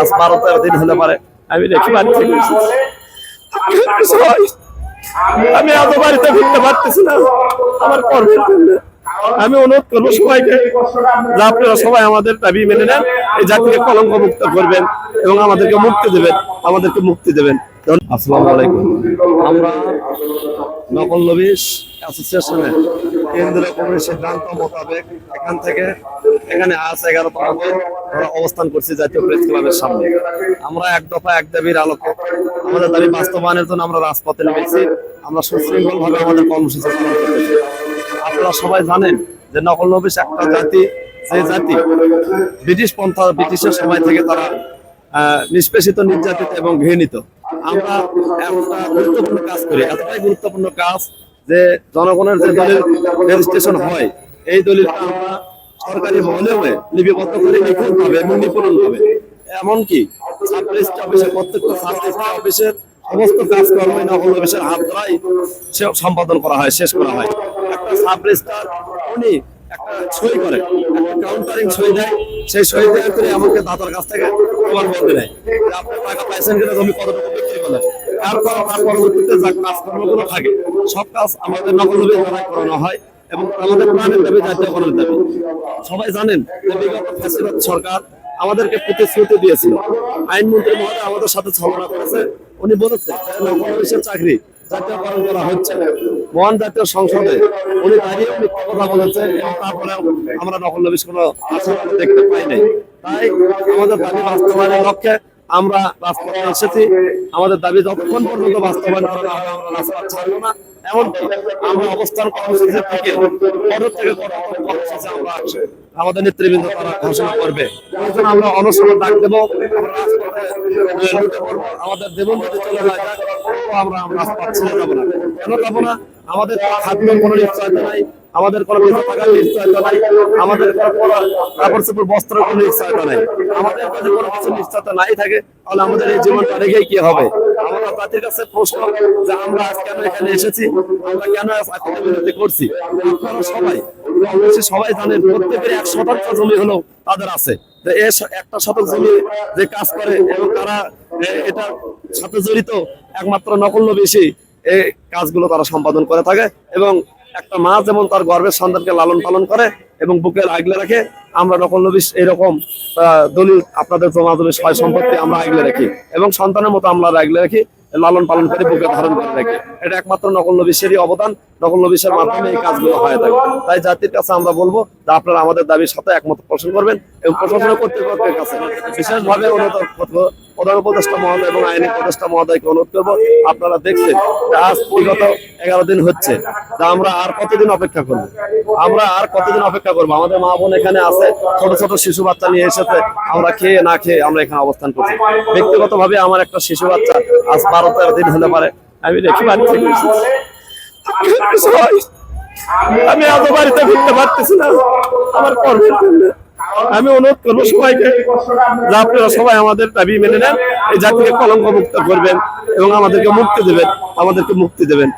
আজ বারো তেরো দিন হলে পারে। আমি রেখে আমি এত বাড়িতে ফিরতে পারতেছি না। আমার কর্মের জন্য। আমি অনুরোধ করব সবাইকে যে আপনারা সবাই আমাদের দাবি মেনে নেন এই জাতিকে কলঙ্ক মুক্ত করবেন এবং আমাদেরকে মুক্তি দেবেন আমাদেরকে মুক্তি দেবেন। আসসালামু আলাইকুম। আমরা নকল নবিশ অ্যাসোসিয়েশনের সিদ্ধান্ত মোতাবেক এখান থেকে এখানে আজ দিন আমরা অবস্থান করছি জাতীয় প্রেস ক্লাবের সামনে। আমরা এক দফা এক দাবির আমাদের দাবি বাস্তবায়নের জন্য আমরা রাজপথে নেমেছি। আমরা সুশৃঙ্খল ভাবে আমাদের কর্মসূচি পালন আপনারা সবাই জানেন যে নকল নবিশ একটা জাতি, যে জাতি ব্রিটিশ পন্থা, ব্রিটিশের সময় থেকে তারা নিষ্পেষিত, নির্যাতিত এবং ঘৃণিত। আমরা একটা গুরুত্বপূর্ণ কাজ করি। এতটাই গুরুত্বপূর্ণ কাজ যে জনগণের যে দলিল রেজিস্ট্রেশন হয়, এই মহলেও লিপিবদ্ধ করে নিখুঁত ভাবে এবং নিপুণ ভাবে এমনকি অফিসের সমস্ত কাজকর্ম অফিসের হাত সম্পাদন করা হয়, শেষ করা হয়। একটা সাব রেজিস্ট্রার উনি একটা সই করে, একটা কাউন্টারিং সই দেয়, সেই সই দেওয়ার করে এমনকি দাতার কাছ থেকে প্রমাণ বলতে নেয় আপনি টাকা পাইছেন কিনা? জমি কতটুকু তারপর তার পরবর্তীতে যা কাজকর্মগুলো থাকে, সব কাজ আমাদের নকলভাবে দ্বারা করানো এবং আমাদের প্রাণের দাবি জাতীয়করণের দাবি। সবাই জানেন বিগত ফ্যাসিবাদ সরকার আমাদেরকে প্রতিশ্রুতি দিয়েছিল। আইনমন্ত্রী মহোদয় আমাদের সাথে করেছে। উনি বলেছে চাকরি জাতীয়করণ করা হচ্ছে মহান জাতীয় সংসদে উনি দাঁড়িয়ে কথা বলেছে এবং তারপরে আমরা নকল কোনো আচরণ দেখতে পাই নাই। তাই আমাদের দাবি বাস্তবায়নের লক্ষ্যে আমরা রাজপথে এসেছি আমাদের দাবি যতক্ষণ পর্যন্ত বাস্তবায়ন করা হবে আমরা রাজপথ ছাড়বো না। এমনকি আমরা অবস্থান কর্মসূচি থেকে থেকে কর্মসূচি আমাদের নেতৃবৃন্দ তারা ঘোষণা করবে। আমরা অনশন ডাক দেবো। আমাদের দেবন চলে যায় আমরা রাজপথ ছেড়ে যাব না। কেন যাব না? আমাদের খাদ্যের কোনো নিশ্চয়তা নাই আমাদের কোনো আমাদের কাপড় চোপড় বস্ত্রের কোনো নিশ্চয়তা নাই। আমাদের কাছে কোনো কিছু নিশ্চয়তা নাই থাকে, তাহলে আমাদের এই জীবনটা কি হবে? জমি হলো তাদের আছে। একটা শতক জমি যে কাজ করে এবং তারা, এ- এটার সাথে জড়িত একমাত্র নকল বেশি এই কাজগুলো তারা সম্পাদন করে থাকে এবং একটা মা যেমন তার গর্ভের সন্তানকে লালন পালন করে এবং বুকে আগলে রাখে, আমরা নকল নবিশ এরকম দলিল আপনাদের জমা জমি সয় সম্পত্তি আমরা আগলে রাখি এবং সন্তানের মতো আমরা আগলে রাখি, লালন পালন করে বুকে ধারণ করে রাখি। এটা একমাত্র নকল নবিশেরই অবদান, নকল নবিশের মাধ্যমে এই কাজগুলো হয়ে থাকে। তাই জাতির কাছে আমরা বলব যে আপনারা আমাদের দাবির সাথে একমত পোষণ করবেন এবং প্রশাসন কর্তৃপক্ষের কাছে। বিশেষভাবে করব প্রধান উপদেষ্টা মহোদয় এবং আইনি উপদেষ্টা মহোদয়কে অনুরোধ করব, আপনারা দেখছেন আজ বিগত এগারো দিন হচ্ছে, তা আমরা আর কতদিন অপেক্ষা করব? আমরা আর কতদিন অপেক্ষা করব? আমাদের মা বোন এখানে আছে, ছোট ছোট শিশু বাচ্চা নিয়ে এসেছে, আমরা খেয়ে না খেয়ে আমরা এখানে অবস্থান করছি। ব্যক্তিগত ভাবে আমার একটা শিশু বাচ্চা আজ বারো তেরো দিন হতে পারে। আমি রেখে বাড়ি আমি এত বাড়িতে ফিরতে পারতেছি না। আমার কর্মের জন্য আমি অনুরোধ করব সবাইকে যে আপনারা সবাই আমাদের দাবি মেনে নেন, এই জাতিকে কলঙ্ক মুক্ত করবেন এবং আমাদেরকে মুক্তি দেবেন, আমাদেরকে মুক্তি দেবেন।